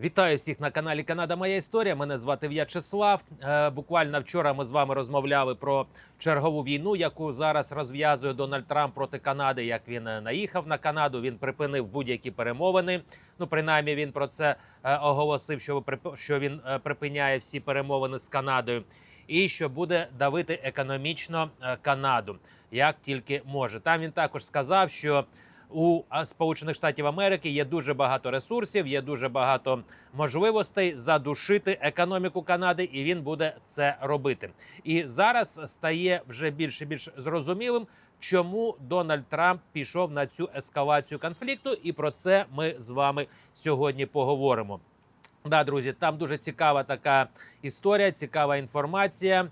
Вітаю всіх на каналі Канада Моя Історія. Мене звати В'ячеслав. Е, Буквально вчора ми з вами розмовляли про чергову війну, яку зараз розв'язує Дональд Трамп проти Канади. Як він е, наїхав на Канаду, він припинив будь-які перемовини. Ну, принаймні, він про це е, оголосив, що він припиняє всі перемовини з Канадою, і що буде давити економічно Канаду як тільки може. Там він також сказав, що у Сполучених Штатів Америки є дуже багато ресурсів, є дуже багато можливостей задушити економіку Канади, і він буде це робити. І зараз стає вже більш і більш зрозумілим, чому Дональд Трамп пішов на цю ескалацію конфлікту, і про це ми з вами сьогодні поговоримо. Да, друзі, там дуже цікава така історія, цікава інформація.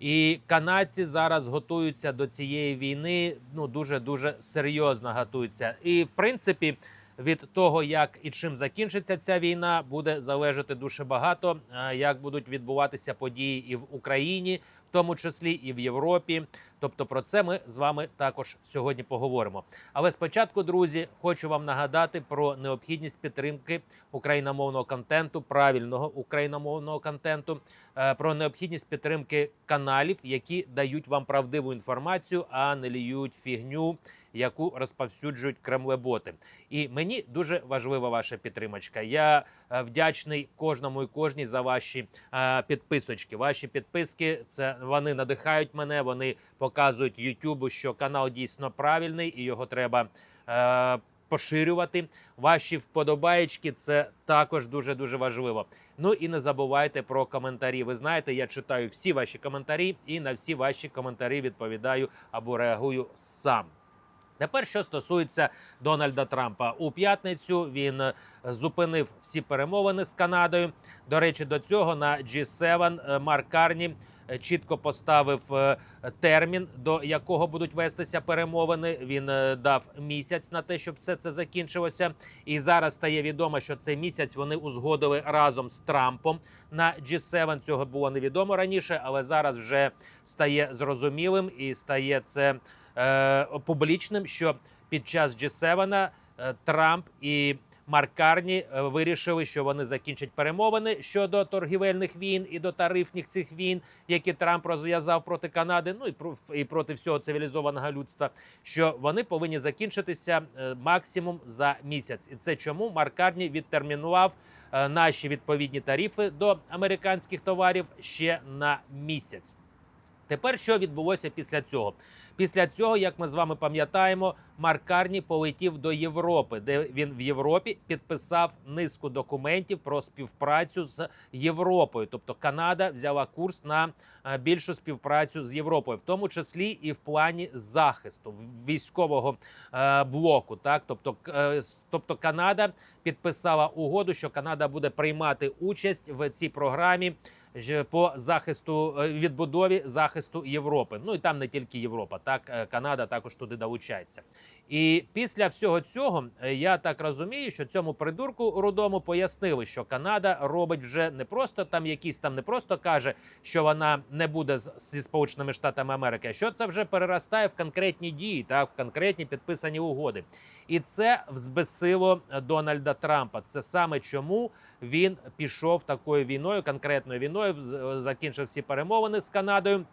І канадці зараз готуються до цієї війни. Ну дуже дуже серйозно готуються. І в принципі, від того, як і чим закінчиться ця війна, буде залежати дуже багато, е, як будуть відбуватися події і в Україні, в тому числі і в Європі. Тобто про це ми з вами також сьогодні поговоримо. Але спочатку, друзі, хочу вам нагадати про необхідність підтримки україномовного контенту, правильного україномовного контенту, е, про необхідність підтримки каналів, які дають вам правдиву інформацію, а не ліють фігню, яку розповсюджують кремлеботи. І мені дуже важлива ваша підтримочка. Я е, вдячний кожному і кожній за ваші е, підписочки. Ваші підписки це вони надихають мене. Вони показують Ютубу, що канал дійсно правильний і його треба. Е, Поширювати ваші вподобаєчки це також дуже дуже важливо. Ну і не забувайте про коментарі. Ви знаєте, я читаю всі ваші коментарі і на всі ваші коментарі відповідаю або реагую сам. Тепер, що стосується Дональда Трампа, у п'ятницю він е, зупинив всі перемовини з Канадою. До речі, до цього на G7 е, Марк Карні е, чітко поставив термін, до якого будуть вестися перемовини. Він дав місяць на те, щоб все це закінчилося. І зараз стає відомо, що цей місяць вони узгодили разом з Трампом на G7. Цього було невідомо раніше, але зараз вже стає зрозумілим і стає це е, публічним, що під час G7 е, Трамп і Марк Карні е, вирішили, що вони закінчать перемовини щодо торгівельних війн і до тарифних цих війн, які Трамп розв'язав проти Канади, ну і і проти всього цивілізованого людства. Що вони повинні закінчитися максимум за місяць, і це чому Марк Карні відтермінував наші відповідні тарифи до американських товарів ще на місяць. Тепер що відбулося після цього? Після цього, як ми з вами пам'ятаємо, Марк Карні полетів до Європи, де він в Європі підписав низку документів про співпрацю з Європою. Тобто Канада взяла курс на е, більшу співпрацю з Європою, в тому числі і в плані захисту військового е, блоку. Так, тобто, е, тобто Канада підписала угоду, що Канада буде приймати участь в цій програмі по захисту е, відбудові захисту Європи. Ну і там не тільки Європа, так е, Канада також туди долучається. І після всього цього е, я так розумію, що цьому придурку рудому пояснили, що Канада робить вже не просто там якісь там не просто каже, що вона не буде зі Сполученими Штатами Америки, а що це вже переростає в конкретні дії, так в конкретні підписані угоди. І це взбесило е, Дональда Трампа. Це саме чому він пішов такою війною, конкретною війною, вз- закінчив всі перемовини з Канадою.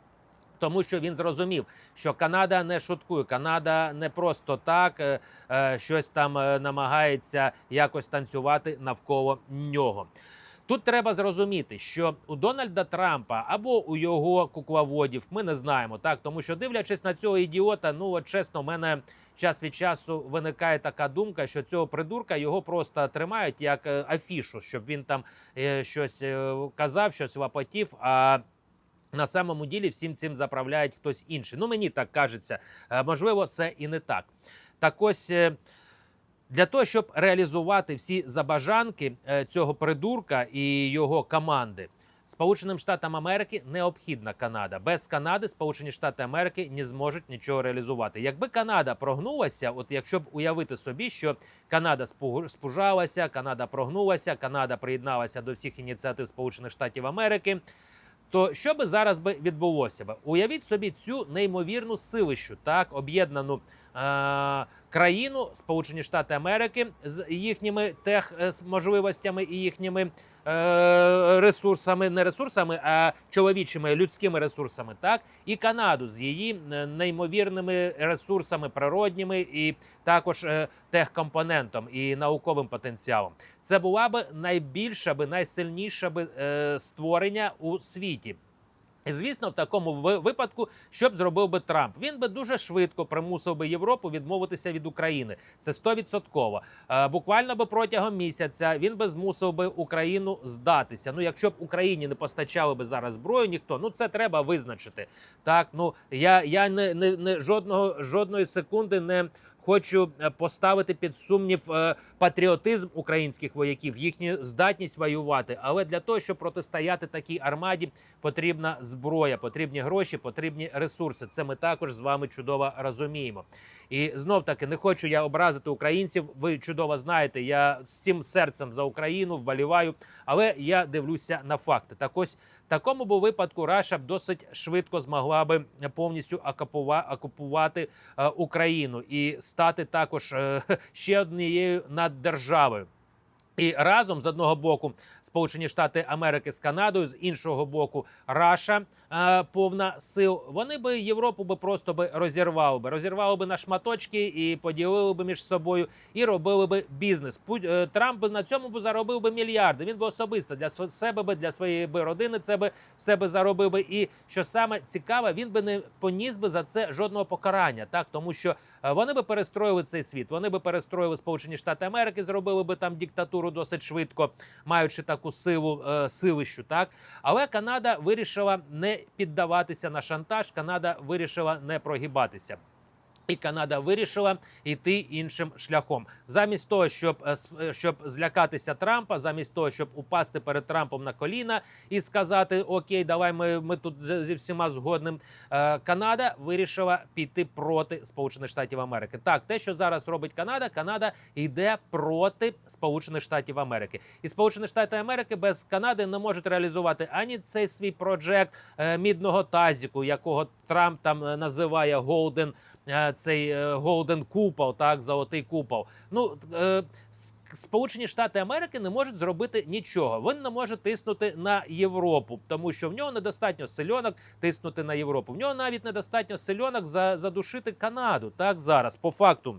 Тому що він зрозумів, що Канада не шуткує, Канада не просто так е, е, щось там е, намагається якось танцювати навколо нього. Тут треба зрозуміти, що у Дональда Трампа або у його кукловодів ми не знаємо, так тому що дивлячись на цього ідіота, ну от чесно, у мене час від часу виникає така думка, що цього придурка його просто тримають як афішу, щоб він там щось казав, щось лапотів. А на самому ділі всім цим заправляє хтось інший. Ну мені так кажеться. Е, Можливо, це і не так. Так ось. е, Для того, щоб реалізувати всі забажанки е, цього придурка і його команди, Сполученим Штатам Америки необхідна Канада. Без Канади Сполучені Штати Америки не зможуть нічого реалізувати. Якби Канада прогнулася, от якщо б уявити собі, що Канада спу- спужалася, Канада прогнулася, Канада приєдналася до всіх ініціатив Сполучених Штатів Америки. То що би зараз би відбулося? Уявіть собі цю неймовірну силищу, так об'єднану країну, Сполучені Штати Америки, з їхніми тех е, можливостями і їхніми е, ресурсами, не ресурсами, а чоловічими людськими ресурсами, так і Канаду з її е, неймовірними ресурсами природніми і також техкомпонентом і науковим потенціалом. Це була би найбільша би найсильніша би створення у світі. Звісно, в такому ви- випадку, що б зробив би Трамп? Він би дуже швидко примусив би Європу відмовитися від України. Це стовідсотково. Е, Буквально би протягом місяця він би змусив би Україну здатися. Ну, якщо б Україні не постачали би зараз зброю, ніхто ну це треба визначити. Так, ну я, я не, не, не жодного жодної секунди не. Хочу е, поставити під сумнів е, патріотизм українських вояків, їхню здатність воювати. Але для того, щоб протистояти такій армаді, потрібна зброя, потрібні гроші, потрібні ресурси. Це ми також з вами чудово розуміємо. І знов таки не хочу я образити українців. Ви чудово знаєте, я всім серцем за Україну вболіваю, але я дивлюся на факти. Так ось такому б випадку Раша б досить швидко змогла би повністю окупува- окупувати е, Україну і стати також е, ще однією наддержавою. І разом з одного боку Сполучені Штати Америки з Канадою, з іншого боку, Раша е, повна сил. Вони би Європу би просто би розірвали би, розірвали би на шматочки і поділили би між собою, і робили би бізнес. Пу- е, Трамп на цьому би заробив би мільярди. Він би особисто для себе би для своєї би родини це би все би заробив би. І що саме цікаве, він би не поніс би за це жодного покарання, так тому що вони би перестроїли цей світ. Вони би перестроїли Сполучені Штати Америки, зробили би там диктатуру досить швидко, маючи таку силу е, силищу. Так але Канада вирішила не піддаватися на шантаж. Канада вирішила не прогибатися. І Канада вирішила йти іншим шляхом, замість того, щоб е, е, щоб злякатися Трампа, замість того, щоб упасти перед Трампом на коліна і сказати: Окей, давай ми, ми тут зі всіма згодним. Е, Канада вирішила піти проти Сполучених Штатів Америки. Так, те, що зараз робить Канада, Канада йде проти Сполучених Штатів Америки, і Сполучені Штати Америки без Канади не можуть реалізувати ані цей свій проджект мідного тазіку, якого Трамп там називає Голден. Е, Цей Голден Купол, так золотий купол. Ну е, Сполучені Штати Америки не можуть зробити нічого. Він не може тиснути на Європу, тому що в нього недостатньо сильонок тиснути на Європу. В нього навіть недостатньо сильонок за, задушити Канаду. Так зараз по факту.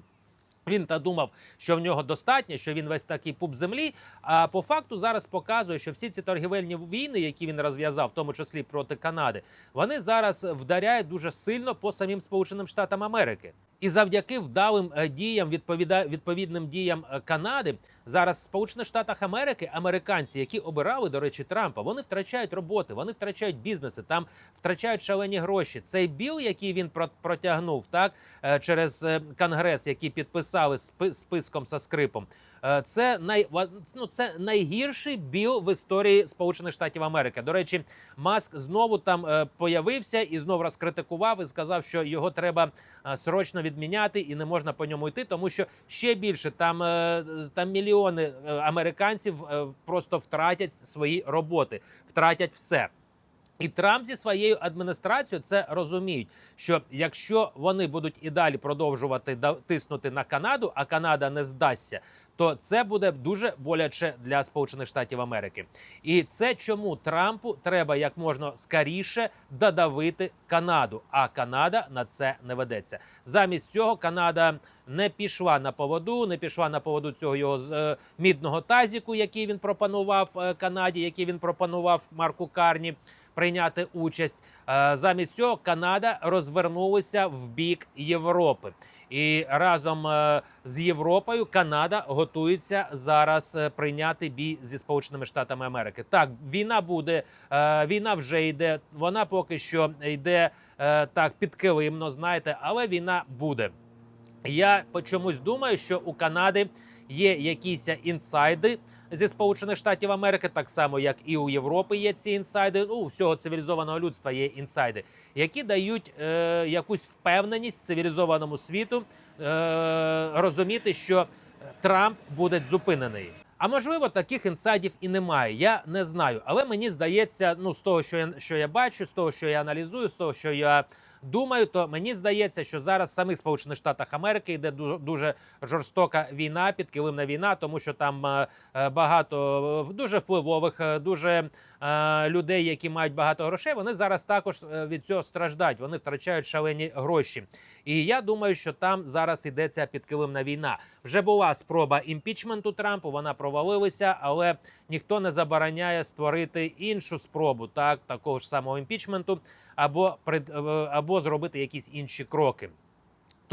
Він та думав, що в нього достатньо, що він весь такий пуп землі. А по факту зараз показує, що всі ці торгівельні війни, які він розв'язав, в тому числі проти Канади, вони зараз вдаряють дуже сильно по самим Сполученим Штатам Америки. І завдяки вдалим е, діям, відповіда, відповідним діям е, Канади, зараз в Сполучених Штатах Америки американці, які обирали, до речі, Трампа, вони втрачають роботи, вони втрачають бізнеси, там втрачають шалені гроші. Цей біл, який він про- протягнув, так е, через конгрес, який підписали спи- списком со скрипом. Е, Це най ну, це найгірший біл в історії Сполучених Штатів Америки. До речі, Маск знову там е, появився і знову розкритикував і сказав, що його треба е, срочно відміняти і не можна по ньому йти, тому що ще більше там, там мільйони американців просто втратять свої роботи, втратять все. І Трамп зі своєю адміністрацією це розуміють, що якщо вони будуть і далі продовжувати тиснути на Канаду, а Канада не здасться, то це буде дуже боляче для Сполучених Штатів Америки. І це чому Трампу треба як можна скоріше додавити Канаду. А Канада на це не ведеться. Замість цього Канада не пішла на поводу, не пішла на поводу цього його е, мідного тазіку, який він пропонував е, Канаді, який він пропонував Марку Карні прийняти участь. Е, Замість цього Канада розвернулася в бік Європи. І разом е, з Європою Канада готується зараз е, прийняти бій зі Сполученими Штатами Америки. Так, війна буде, війна вже йде. Вона поки що йде так підкилимно, знаєте, але війна буде. Я по чомусь думаю, що у Канади є якісь інсайди зі Сполучених Штатів Америки, так само як і у Європи є ці інсайди. Ну, у всього цивілізованого людства є інсайди, які дають е, якусь впевненість цивілізованому світу е, розуміти, що Трамп буде зупинений. А можливо, таких інсайдів і немає. Я не знаю. Але мені здається, ну з того, що я що я бачу, з того, що я аналізую, з того, що я думаю, то мені здається, що зараз в самих Сполучених Штатах Америки йде ду- дуже жорстока війна, підкилимна війна, тому що там е, е, багато е, дуже впливових, дуже людей, які мають багато грошей. Вони зараз також е, від цього страждають. Вони втрачають шалені гроші. І я думаю, що там зараз йде ця підкилимна війна. Вже була спроба імпічменту Трампу, вона провалилася, але ніхто не забороняє створити іншу спробу, так такого ж самого імпічменту, або е, або зробити якісь інші кроки.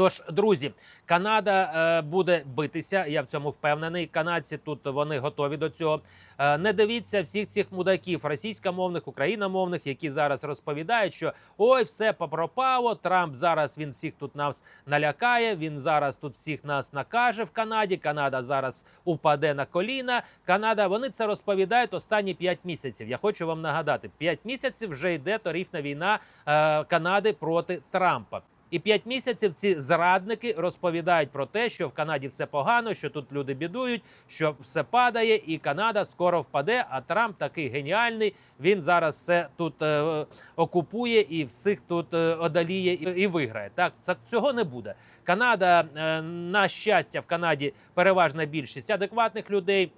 Тож, друзі, Канада е, буде битися. Я в цьому впевнений. Канадці тут вони готові до цього. Е, не дивіться всіх цих мудаків, російськомовних, україномовних, які зараз розповідають, що ой, все попропало. Трамп зараз він всіх тут нас налякає. Він зараз тут всіх нас накаже в Канаді. Канада зараз упаде на коліна. Канада вони це розповідають останні 5 місяців. Я хочу вам нагадати: 5 місяців вже йде тарифна війна е, Канади проти Трампа. І п'ять місяців ці зрадники розповідають про те, що в Канаді все погано, що тут люди бідують, що все падає, і Канада скоро впаде. А Трамп такий геніальний. Він зараз все тут е, окупує і всіх тут е, одоліє і, і виграє. Так це цього не буде. Канада, е, на щастя, в Канаді переважна більшість адекватних людей.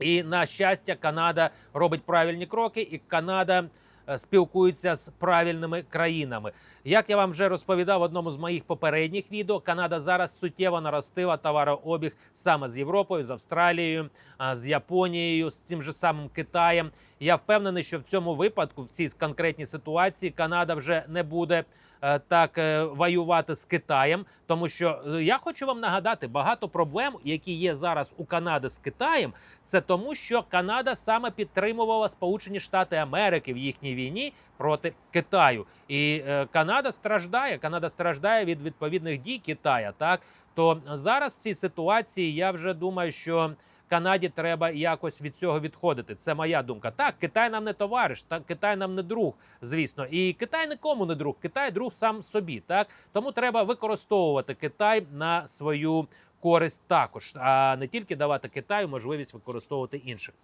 І на щастя, Канада робить правильні кроки, і Канада е, спілкується з правильними країнами. Як я вам вже розповідав в одному з моїх попередніх відео, Канада зараз суттєво наростила товарообіг саме з Європою, з Австралією, з Японією, з тим же самим Китаєм. Я впевнений, що в цьому випадку, в цій конкретній ситуації, Канада вже не буде. Е, Так е, воювати з Китаєм, тому що е, я хочу вам нагадати багато проблем, які є зараз у Канади з Китаєм. Це тому, що Канада саме підтримувала Сполучені Штати Америки в їхній війні проти Китаю, і Канада страждає. Канада страждає від відповідних дій Китая. Так то зараз в цій ситуації я вже думаю, що Канаді треба якось від цього відходити. Це моя думка. Так, Китай нам не товариш, так Китай нам не друг, звісно, і Китай нікому не друг. Китай друг сам собі. Так тому треба використовувати Китай на свою користь також, а не тільки давати Китаю можливість використовувати інших.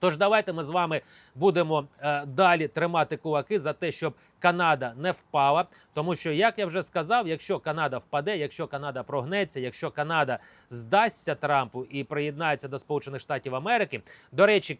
Тож давайте ми з вами будемо е, далі тримати кулаки за те, щоб Канада не впала. Тому що, як я вже сказав, якщо Канада впаде, якщо Канада прогнеться, якщо Канада здасться Трампу і приєднається до Сполучених Штатів Америки. До речі,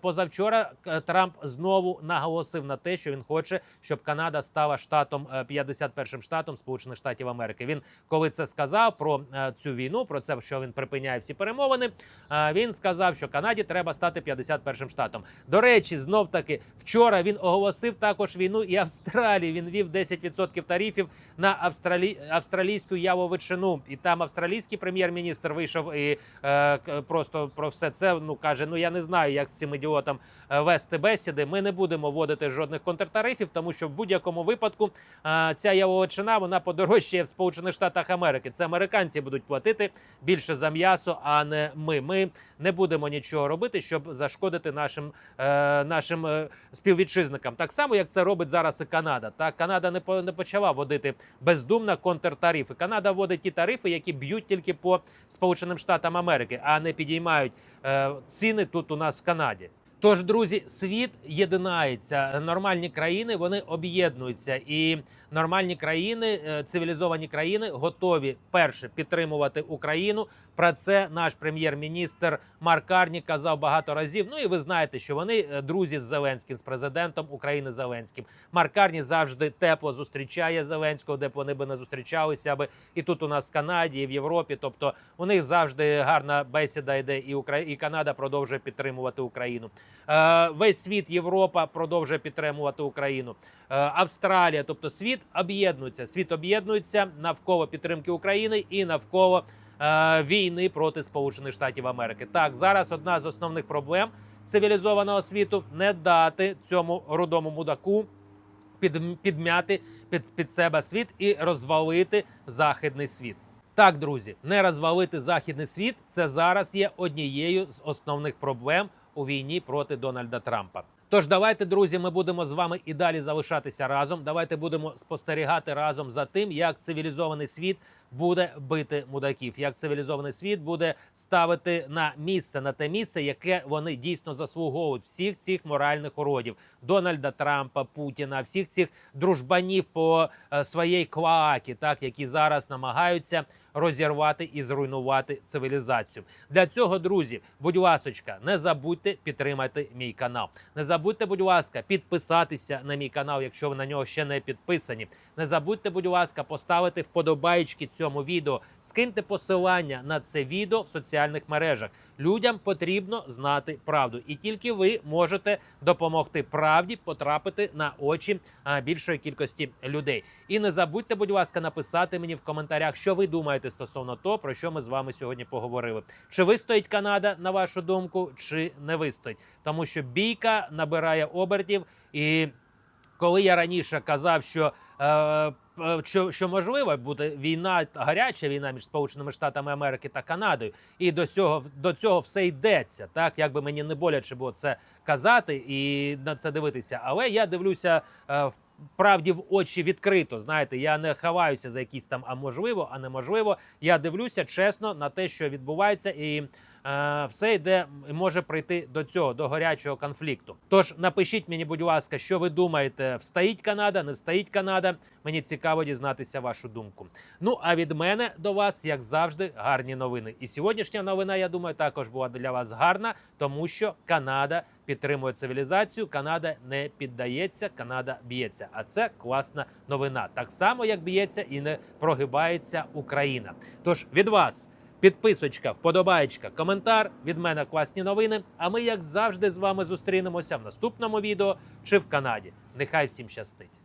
позавчора е, Трамп знову наголосив на те, що він хоче, щоб Канада стала штатом е, 51-м штатом Сполучених Штатів Америки. Він коли це сказав про е, цю війну, про це, що він припиняє всі перемовини. е, Він сказав, що Канаді треба стати 51-м штатом. До речі, знов таки вчора він оголосив також війну і Австралії. Він вів 10% тарифів на австралі... австралійську явовичину. І там австралійський прем'єр-міністр вийшов і е, просто про все це ну каже: Ну я не знаю, як з цим ідіотом е, вести бесіди. Ми не будемо вводити жодних контртарифів, тому що в будь-якому випадку е, ця явовичина вона подорожчає в Сполучених Штатах Америки. Це американці будуть платити більше за м'ясо, а не ми. Ми не будемо нічого робити, щоб зашкодити нашим, е, нашим е, співвітчизникам. Так само, як це робить зараз і Канада. Так, Канада не по- не почала вводити бездумно контртарифи. Канада вводить ті тарифи, які б'ють тільки по Сполученим Штатам Америки, а не підіймають е, ціни тут у нас в Канаді. Тож, друзі, світ єдинається. Нормальні країни вони об'єднуються, і нормальні країни, е, цивілізовані країни готові перше підтримувати Україну. Про це наш прем'єр-міністр Марк Карні казав багато разів. Ну і ви знаєте, що вони е, друзі з Зеленським, з президентом України Зеленським. Марк Карні завжди тепло зустрічає Зеленського, де б вони би не зустрічалися би і тут у нас в Канаді, і в Європі. Тобто у них завжди гарна бесіда йде, і Украї... і Канада продовжує підтримувати Україну. Е, весь світ, Європа продовжує підтримувати Україну. Е, Австралія, тобто світ об'єднується. Світ об'єднується навколо підтримки України і навколо війни проти Сполучених Штатів Америки. Так, зараз одна з основних проблем цивілізованого світу не дати цьому рудому мудаку під, підмяти під, під себе світ і розвалити західний світ. Так, друзі, не розвалити західний світ це зараз є однією з основних проблем у війні проти Дональда Трампа. Тож давайте, друзі, ми будемо з вами і далі залишатися разом. Давайте будемо спостерігати разом за тим, як цивілізований світ буде бити мудаків, як цивілізований світ буде ставити на місце на те місце, яке вони дійсно заслуговують всіх цих моральних уродів Дональда Трампа, Путіна, всіх цих дружбанів по е, своїй клоакі, так які зараз намагаються розірвати і зруйнувати цивілізацію. Для цього, друзі, будь ласочка, не забудьте підтримати мій канал. Не забудьте, будь ласка, підписатися на мій канал, якщо ви на нього ще не підписані. Не забудьте, будь ласка, поставити вподобайки цьому відео, скиньте посилання на це відео в соціальних мережах. Людям потрібно знати правду, і тільки ви можете допомогти правді потрапити на очі більшої кількості людей. І не забудьте, будь ласка, написати мені в коментарях, що ви думаєте стосовно того, про що ми з вами сьогодні поговорили. Чи вистоїть Канада, на вашу думку, чи не вистоїть? Тому що бійка набирає обертів, і коли я раніше казав, що е, що, що можливо буде війна, гаряча війна між Сполученими Штатами Америки та Канадою, і до цього до цього все йдеться. Так як би мені не боляче було це казати і на це дивитися, але я дивлюся е, в правді в очі відкрито. Знаєте, я не ховаюся за якісь там, а можливо, а неможливо. Я дивлюся чесно на те, що відбувається, і все йде і може прийти до цього, до гарячого конфлікту. Тож напишіть мені, будь ласка, що ви думаєте, встоїть Канада, не встоїть Канада. Мені цікаво дізнатися вашу думку. Ну а від мене до вас, як завжди, гарні новини. І сьогоднішня новина, я думаю, також була для вас гарна, тому що Канада підтримує цивілізацію. Канада не піддається, Канада б'ється. А це класна новина. Так само, як б'ється і не прогибається Україна. Тож від вас. Підписочка, вподобаєчка, коментар від мене класні новини. А ми, як завжди, з вами зустрінемося в наступному відео чи в Канаді. Нехай всім щастить!